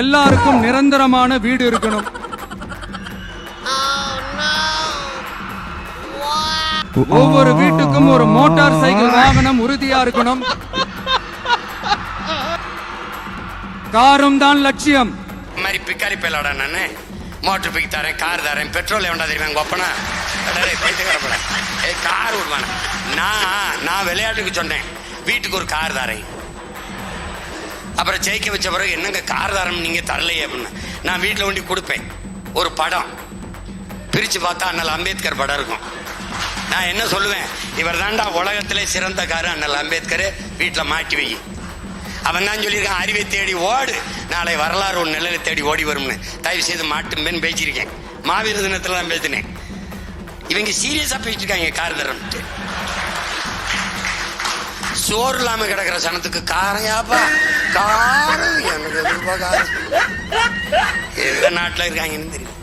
எல்லாருக்கும் நிரந்தரமான வீடு இருக்கணும். ஒவ்வொரு வீட்டுக்கும் ஒரு மோட்டார் சைக்கிள் வாகனம் உறுதியா இருக்கணும். காரும் தான் லட்சியம். மாதிரி பிக்காரி பேலாடா நானு. மோட்டர் பிக் தரேன் கார் தரேன் பெட்ரோல் எவன்டா தெரியுமா எங்க ஒப்பனா ஏ கார் விடுவான நான் நான் விளையாட்டுக்கு சொன்னேன். வீட்டுக்கு ஒரு கார் தரேன். அப்புறம் ஜெயிக்க வச்ச பிறகு என்னங்க காரதாரம் நீங்கள் தரலையே அப்படின்னு. நான் வீட்டில் ஒண்டி கொடுப்பேன். ஒரு படம். பிரித்து பார்த்தா அண்ணல் அம்பேத்கர் படம் இருக்கும். நான் என்ன சொல்லுவேன்? இவர் தாண்டா உலகத்திலே சிறந்த காரு அண்ணல் அம்பேத்கர். வீட்டில் மாட்டி வை. அவன் தான் சொல்லியிருக்கான் அறிவை தேடி ஓடு. நாளை வரலாறு ஒரு நிலையில தேடி ஓடி வரும்னு. தயவு செய்து மாட்டும்பேன்னு பேசியிருக்கேன். மாவீர தினத்தில் தான் பேசினேன். இவங்க சீரியஸாக பேசிட்டு இருக்காங்க காரதரம்ட்டு. சோறு இல்லாம கிடக்குற சனத்துக்கு காரையாப்பா. காரம் எனக்கு எதுப்பா எந்த நாட்டில் இருக்காங்கன்னு தெரியும்.